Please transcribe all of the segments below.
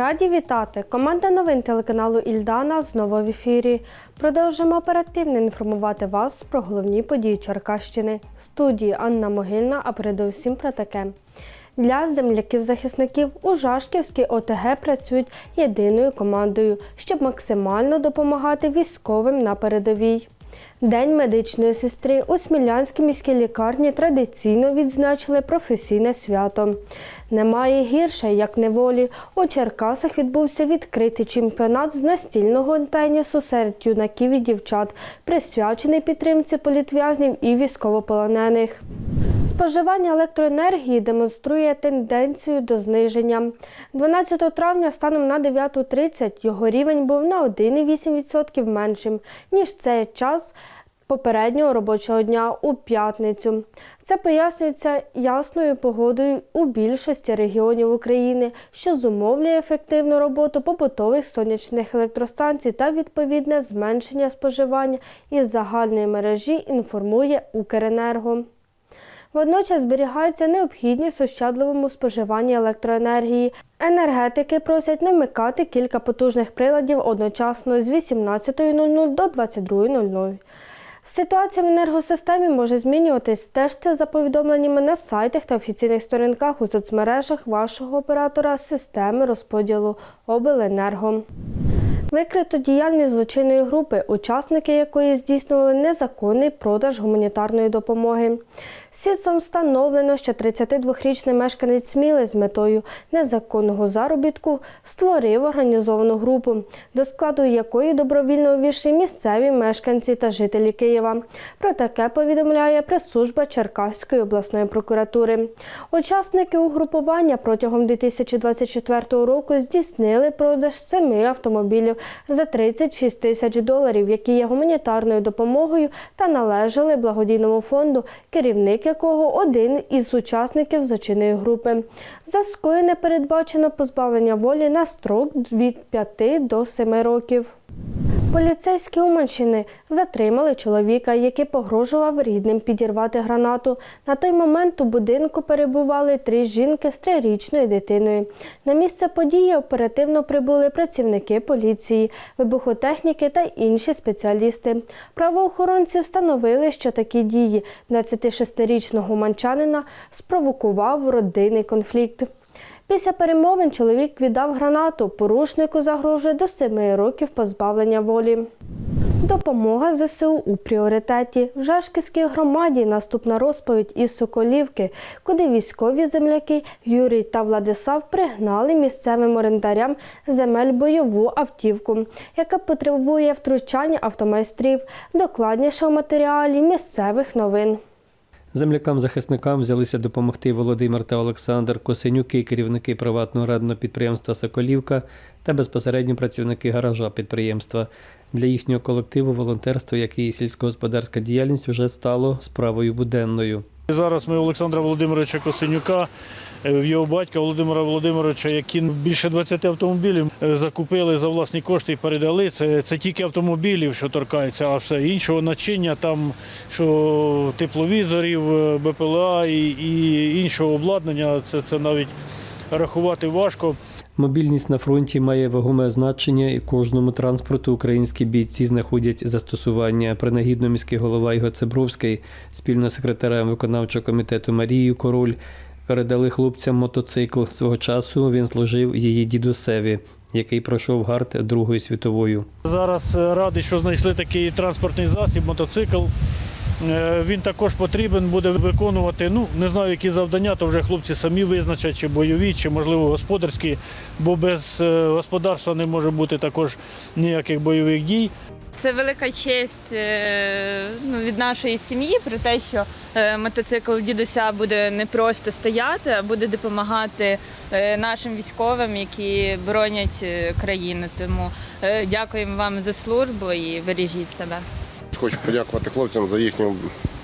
Раді вітати! Команда новин телеканалу Ільдана знову в ефірі. Продовжимо оперативно інформувати вас про головні події Черкащини. В студії Анна Могильна, а передусім про таке. Для земляків-захисників у Жашківській ОТГ працюють єдиною командою, щоб максимально допомагати військовим на передовій. День медичної сестри у Смілянській міській лікарні традиційно відзначили професійне свято. Немає гірше, як неволі. У Черкасах відбувся відкритий чемпіонат з настільного тенісу серед юнаків і дівчат, присвячений підтримці політв'язнів і військовополонених. Споживання електроенергії демонструє тенденцію до зниження. 12 травня станом на 9.30 його рівень був на 1,8% меншим, ніж цей час попереднього робочого дня у п'ятницю. Це пояснюється ясною погодою у більшості регіонів України, що зумовлює ефективну роботу побутових сонячних електростанцій та відповідне зменшення споживання із загальної мережі, інформує Укренерго. Водночас зберігається необхідність ощадливому споживанні електроенергії. Енергетики просять не вмикати кілька потужних приладів одночасно з 18.00 до 22.00. Ситуація в енергосистемі може змінюватись. Стежте за повідомленнями на сайтах та офіційних сторінках у соцмережах вашого оператора системи розподілу обленерго. Викрито діяльність злочинної групи, учасники якої здійснювали незаконний продаж гуманітарної допомоги. Слідством встановлено, що 32-річний мешканець Сміли з метою незаконного заробітку створив організовану групу, до складу якої добровільно увійшли місцеві мешканці та жителі Києва. Про таке повідомляє прес-служба Черкаської обласної прокуратури. Учасники угрупування протягом 2024 року здійснили продаж семи автомобілів за 36 тисяч доларів, які є гуманітарною допомогою та належали благодійному фонду, керівник якого один із учасників злочинної групи. За скоєне передбачено позбавлення волі на строк від 5 до 7 років. Поліцейські Уманщини затримали чоловіка, який погрожував рідним підірвати гранату. На той момент у будинку перебували три жінки з трирічною дитиною. На місце події оперативно прибули працівники поліції, вибухотехніки та інші спеціалісти. Правоохоронці встановили, що такі дії 26-річного манчанина спровокував родинний конфлікт. Після перемовин чоловік віддав гранату. Порушнику загрожує до 7 років позбавлення волі. Допомога ЗСУ у пріоритеті. В Жашківській громаді наступна розповідь із Соколівки, куди військові земляки Юрій та Владислав пригнали місцевим орендарям земель бойову автівку, яка потребує втручання автомайстрів. Докладніше у матеріалі місцевих новин. Землякам-захисникам взялися допомогти Володимир та Олександр Косенюки, керівники приватного радного підприємства Соколівка та безпосередньо працівники гаража підприємства. Для їхнього колективу волонтерство, як і сільськогосподарська діяльність, вже стало справою буденною. Зараз ми Олександра Володимировича Косенюка, в його батька Володимира Володимировича, які більше 20 автомобілів е, закупили за власні кошти і передали. Це, це тільки автомобілів, що торкається, а все іншого начиння, там що тепловізорів, е, БПЛА і, і іншого обладнання, це, це навіть рахувати важко. Мобільність на фронті має вагоме значення, і кожному транспорту українські бійці знаходять застосування. Принагідно міський голова Ігор Цебровський спільно з секретарем виконавчого комітету Марією Король передали хлопцям мотоцикл. Свого часу він служив її дідусеві, який пройшов гард Другої світової. Зараз е, радий, що знайшли такий транспортний засіб, мотоцикл. Е, Він також потрібен буде виконувати. Ну не знаю, які завдання, то вже хлопці самі визначать, чи бойові, чи можливо господарські, бо без е, господарства не може бути також ніяких бойових дій. Це велика честь е, ну, від нашої сім'ї про те, що е, мотоцикл дідуся буде не просто стояти, а буде допомагати е, нашим військовим, які боронять країну. Тому дякуємо вам за службу і бережіть себе. Хочу подякувати хлопцям за їхню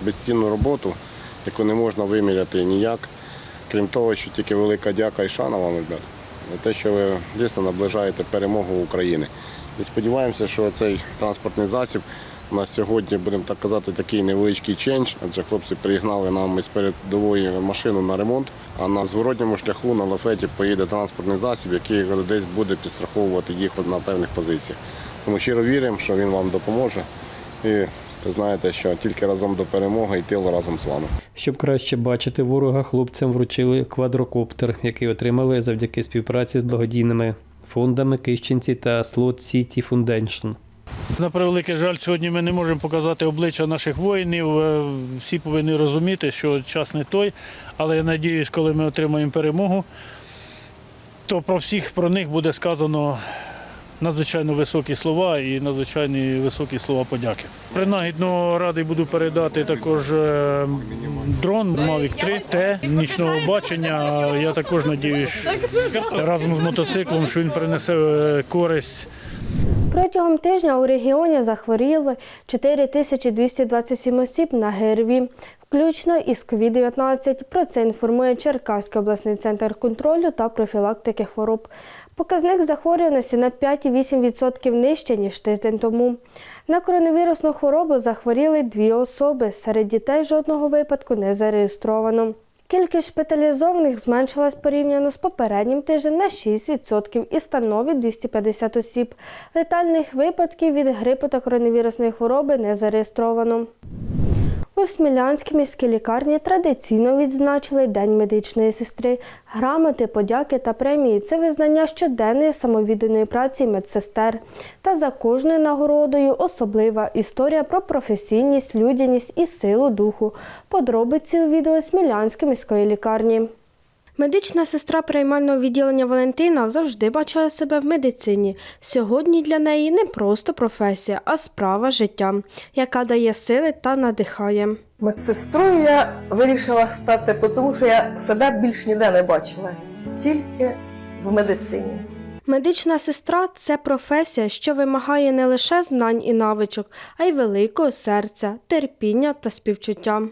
безцінну роботу, яку не можна виміряти ніяк. Крім того, що тільки велика дяка і шана вам, ребят, за те, що ви дійсно наближаєте перемогу України. І сподіваємося, що цей транспортний засіб У нас сьогодні, будемо так казати, такий невеличкий чендж, адже хлопці приїгнали нам із передової машину на ремонт, а на зворотньому шляху на лафеті поїде транспортний засіб, який десь буде підстраховувати їх на певних позиціях. Тому щиро віримо, що він вам допоможе. І знаєте, що тільки разом до перемоги і тил разом з вами. Щоб краще бачити ворога, хлопцям вручили квадрокоптер, який отримали завдяки співпраці з благодійними фондами Кищенці та Slot City Foundation. На превеликий жаль, сьогодні ми не можемо показати обличчя наших воїнів. Е, Всі повинні розуміти, що час не той. Але я сподіваюся, коли ми отримаємо перемогу, то про всіх про них буде сказано надзвичайно високі слова і надзвичайно високі слова подяки. Принагідно радий буду передати також е, дрон Mavic 3 Т нічного бачення. Я також сподіваюся, разом з мотоциклом, що він принесе е, користь Протягом тижня у регіоні захворіли 4227 осіб на ГРВІ, включно із COVID-19. Про це інформує Черкаський обласний центр контролю та профілактики хвороб. Показник захворюваності на 5,8% нижче, ніж тиждень тому. На коронавірусну хворобу захворіли дві особи. Серед дітей жодного випадку не зареєстровано. Кількість шпиталізованих зменшилась порівняно з попереднім тижнем на 6% і становить 250 осіб. Летальних випадків від грипу та коронавірусної хвороби не зареєстровано. У Смілянській міській лікарні традиційно відзначили День медичної сестри. Грамоти, подяки та премії це визнання щоденної самовідданої праці медсестер. Та за кожною нагородою особлива історія про професійність, людяність і силу духу. Подробиці у відео Смілянської міської лікарні. Медична сестра приймального відділення Валентина завжди бачила себе в медицині. Сьогодні для неї не просто професія, а справа життя, яка дає сили та надихає. Медсестрою я вирішила стати, тому що я себе більш ніде не бачила, тільки в медицині. Медична сестра це професія, що вимагає не лише знань і навичок, а й великого серця, терпіння та співчуття.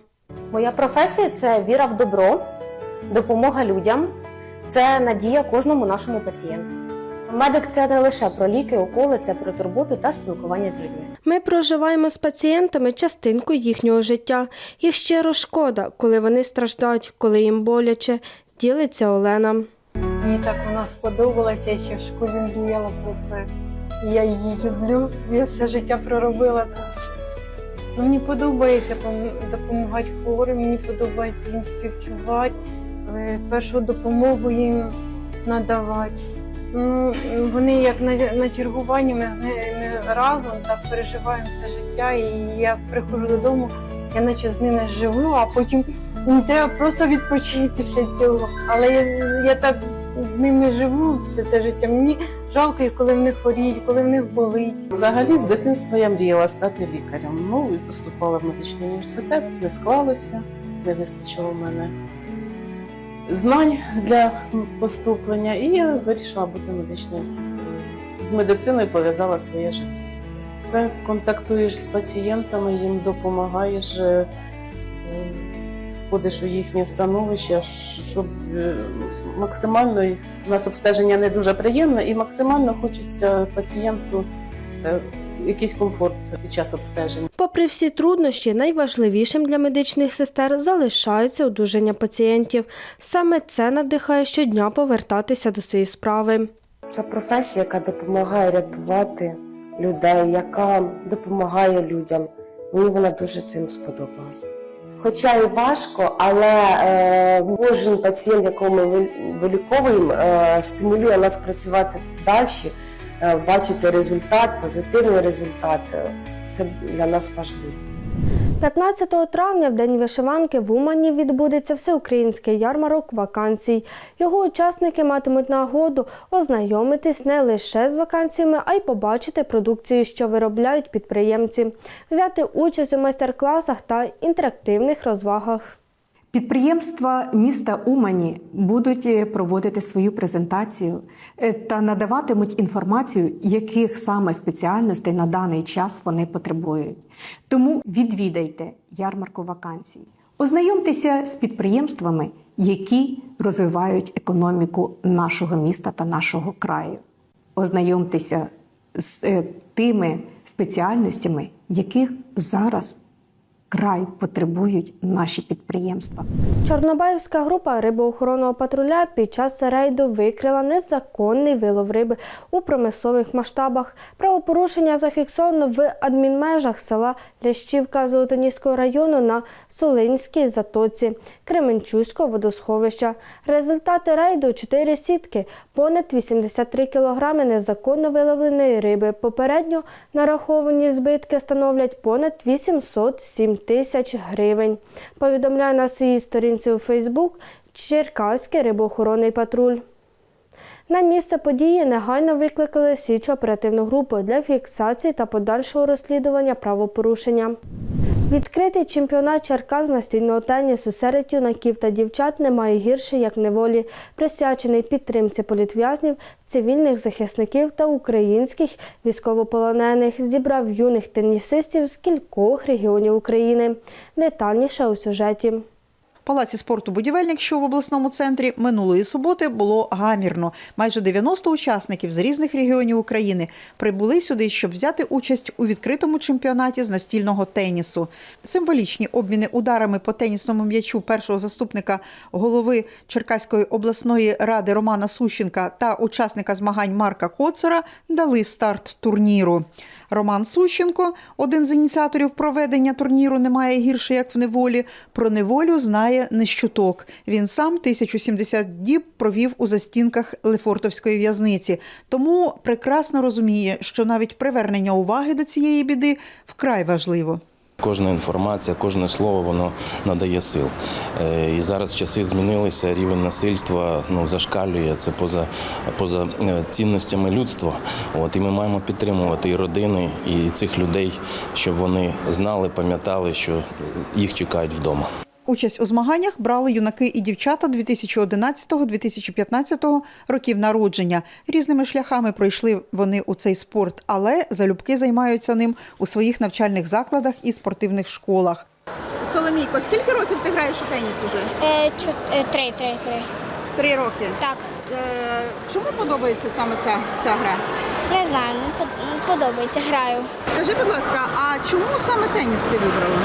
Моя професія це віра в добро, допомога людям, це надія кожному нашому пацієнту. Медик це не лише про ліки, уколи, це про турботу та спілкування з людьми. Ми проживаємо з пацієнтами частинку їхнього життя. І щиро шкода, коли вони страждають, коли їм боляче, ділиться Олена. Мені так вона сподобалася, я ще в школі мріяла про це. Я її люблю, я все життя проробила. Мені подобається допомагати хворим, мені подобається їм співчувати, першу допомогу їм надавати. Ну, вони як на, на чергуванні, ми з ними разом так переживаємо це життя, і я приходжу додому, я наче з ними живу, а потім треба просто відпочити після цього. Але я, я так з ними живу все це життя. Мені жалко коли в них хворіють, коли в них болить. Взагалі з дитинства я мріяла стати лікарем. Ну і поступала в медичний університет, не склалося, не вистачило в мене знань для поступлення, і я вирішила бути медичною сестрою. З медициною пов'язала своє життя. Це контактуєш з пацієнтами, їм допомагаєш, е, е, входиш у їхнє становище, щоб е, максимально у нас обстеження не дуже приємне, і максимально хочеться пацієнту е, якийсь комфорт під час обстеження. Попри всі труднощі, найважливішим для медичних сестер залишається одужання пацієнтів. Саме це надихає щодня повертатися до цієї справи. Це професія, яка допомагає рятувати людей, яка допомагає людям. Мені вона дуже цим сподобалась. Хоча і важко, але е, кожен пацієнт, якого ми виліковуємо, е, стимулює нас працювати далі, бачити результат, позитивний результат. Е, Це для нас важливо. 15 травня, в день вишиванки, в Умані відбудеться всеукраїнський ярмарок вакансій. Його учасники матимуть нагоду ознайомитись не лише з вакансіями, а й побачити продукцію, що виробляють підприємці, взяти участь у майстер-класах та інтерактивних розвагах. Підприємства міста Умані будуть е, проводити свою презентацію е, та надаватимуть інформацію, яких саме спеціальностей на даний час вони потребують. Тому відвідайте ярмарку вакансій. Ознайомтеся з підприємствами, які розвивають економіку нашого міста та нашого краю. Ознайомтеся з е, тими спеціальностями, яких зараз край потребують наші підприємства. Чорнобаївська група рибоохоронного патруля під час рейду викрила незаконний вилов риби у промислових масштабах. Правопорушення зафіксовано в адмінмежах села Лящівка Золотоніського району на Солинській затоці Кременчуського водосховища. Результати рейду 4 сітки, понад 83 кілограми незаконно виловленої риби. Попередньо нараховані збитки становлять понад 807 тисяч гривень. Повідомляє на своїй сторінці у Фейсбук Черкаський рибоохоронний патруль. На місце події негайно викликали слідчо оперативну групу для фіксації та подальшого розслідування правопорушення. Відкритий чемпіонат Черкас з настільного тенісу серед юнаків та дівчат немає гірше, як неволі, присвячений підтримці політв'язнів, цивільних захисників та українських військовополонених, зібрав юних тенісистів з кількох регіонів України. Детальніше у сюжеті. Палаці спорту будівельник, що в обласному центрі минулої суботи було гамірно. Майже 90 учасників з різних регіонів України прибули сюди, щоб взяти участь у відкритому чемпіонаті з настільного тенісу. Символічні обміни ударами по тенісному м'ячу першого заступника голови Черкаської обласної ради Романа Сущенка та учасника змагань Марка Коцера дали старт турніру. Роман Сущенко, один з ініціаторів проведення турніру, немає гірше як в неволі. Про неволю знає не щуток. Він сам 1070 діб провів у застінках Лефортовської в'язниці, тому прекрасно розуміє, що навіть привернення уваги до цієї біди вкрай важливо. Кожна інформація, кожне слово воно надає сил. Е, І зараз часи змінилися, рівень насильства ну, зашкалює, це поза, поза е, цінностями людства. От, і ми маємо підтримувати і родини, і цих людей, щоб вони знали, пам'ятали, що їх чекають вдома. Участь у змаганнях брали юнаки і дівчата 2011-2015 років народження. Різними шляхами пройшли вони у цей спорт, але залюбки займаються ним у своїх навчальних закладах і спортивних школах. Соломійко, скільки років ти граєш у теніс уже? Е, е, три, три, три. Три роки. Так, Чому подобається саме ця, ця гра? не знаю, ну, подобається, граю. Скажи, будь ласка, а чому саме теніс ти вибрала?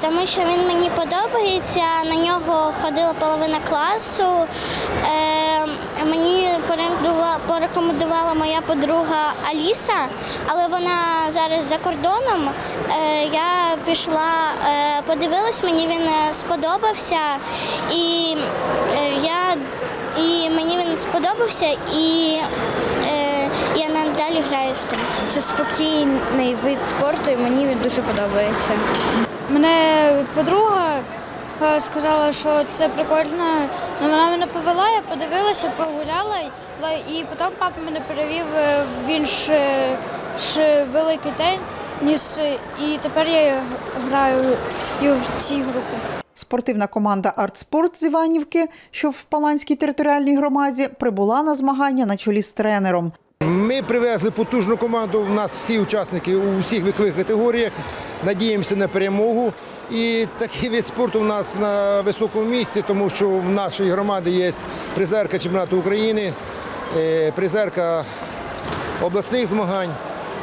Тому що він мені подобається, на нього ходила половина класу. Е, мені порекомендувала моя подруга Аліса, але вона зараз за кордоном. Е, я пішла, е, подивилась, мені він сподобався. І я і мені він сподобався, і я надалі граю в теніс. Це спокійний вид спорту, і мені він дуже подобається. Мене подруга е, сказала, що це прикольно. Ну, Вона мене повела, я подивилася, погуляла, і потім папа мене перевів е, в більш е, великий теніс, і тепер я граю і в цій групі. Спортивна команда «Артспорт» з Іванівки, що в Паланській територіальній громаді, прибула на змагання на чолі з тренером. Ми привезли потужну команду. У нас всі учасники у всіх вікових категоріях. Надіємося на перемогу. І такий вид спорту у нас на високому місці, тому що в нашій громаді є призерка чемпіонату України, е, призерка обласних змагань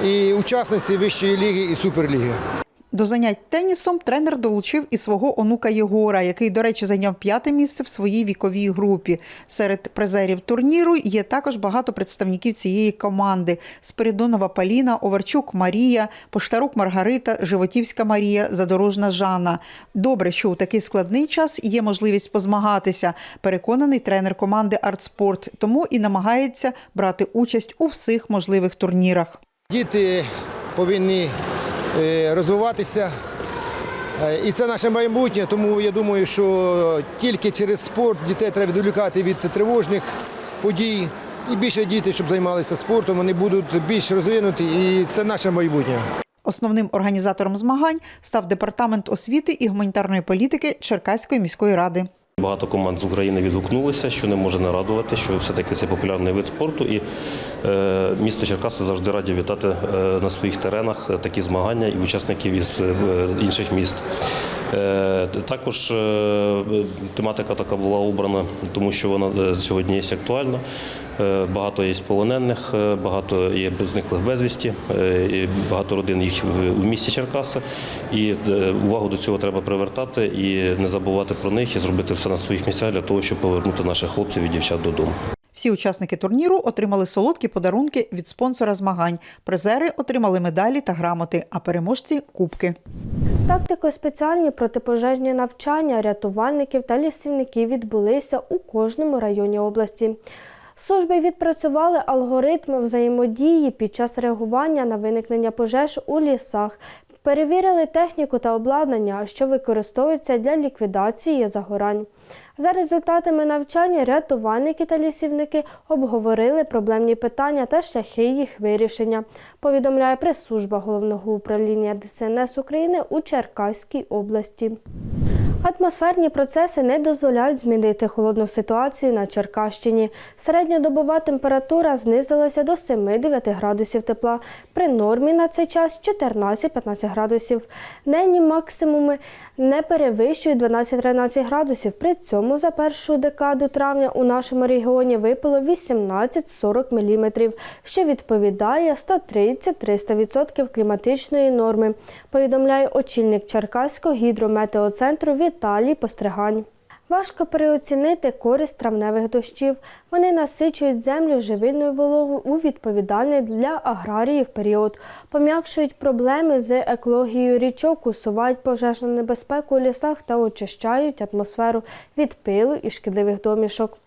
і учасниці вищої ліги і суперліги. До занять тенісом тренер долучив і свого онука Єгора, який, до речі, зайняв п'яте місце в своїй віковій групі. Серед призерів турніру є також багато представників цієї команди: Спиридонова Паліна, Оварчук Марія, Поштарук Маргарита, Животівська Марія, Задорожна Жанна. Добре, що у такий складний час є можливість позмагатися. Переконаний тренер команди «Артспорт», тому і намагається брати участь у всіх можливих турнірах. Діти повинні розвиватися. Е, І це наше майбутнє, тому я думаю, що тільки через спорт дітей треба відволікати від тривожних подій. І більше діти, щоб займалися спортом, вони будуть більш розвинуті, і це наше майбутнє. Основним організатором змагань став департамент освіти і гуманітарної політики Черкаської міської ради. Багато команд з України відгукнулися, що не може нарадувати, що все-таки це популярний вид спорту. І е, місто Черкаси завжди раді вітати е, на своїх теренах такі змагання і учасників із е, інших міст. Е, Також е, тематика така була обрана, тому що вона е, сьогодні є актуальна. Е, Багато є полонених, е, багато є зниклих безвісті, е, багато родин їх в місті Черкаса. І увагу до цього треба привертати і не забувати про них і зробити все на своїх місцях для того, щоб повернути наших хлопців і дівчат додому. Всі учасники турніру отримали солодкі подарунки від спонсора змагань. Призери отримали медалі та грамоти, а переможці кубки. Тактико-спеціальні протипожежні навчання рятувальників та лісівників відбулися у кожному районі області. Служби відпрацювали алгоритми взаємодії під час реагування на виникнення пожеж у лісах, перевірили техніку та обладнання, що використовуються для ліквідації загорань. За результатами навчання рятувальники та лісівники обговорили проблемні питання та шляхи їх вирішення, повідомляє прес-служба головного управління ДСНС України у Черкаській області. Атмосферні процеси не дозволяють змінити холодну ситуацію на Черкащині. Середньодобова температура знизилася до 7-9 градусів тепла. При нормі на цей час 14-15 градусів. Денні максимуми не перевищують 12-13 градусів. При цьому за першу декаду травня у нашому регіоні випало 18-40 мм, що відповідає 130-300% кліматичної норми, повідомляє очільник Черкаського гідрометеоцентру Віталій Постригань. Важко переоцінити користь травневих дощів. Вони насичують землю живильною вологою у відповідальний для аграріїв період, пом'якшують проблеми з екологією річок, усувають пожежну небезпеку у лісах та очищають атмосферу від пилу і шкідливих домішок.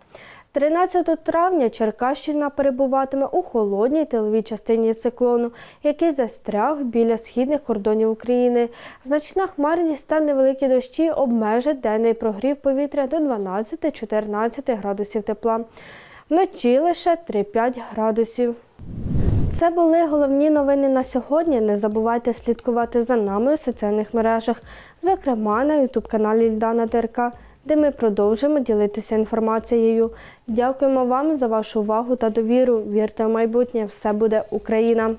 13 травня Черкащина перебуватиме у холодній тиловій частині циклону, який застряг біля східних кордонів України. Значна хмарність та невеликі дощі обмежать денний прогрів повітря до 12-14 градусів тепла. Вночі лише 3-5 градусів. Це були головні новини на сьогодні. Не забувайте слідкувати за нами у соціальних мережах, зокрема на ютуб-каналі Ільдана ДРК, де ми продовжимо ділитися інформацією. Дякуємо вам за вашу увагу та довіру. Вірте в майбутнє, все буде Україна!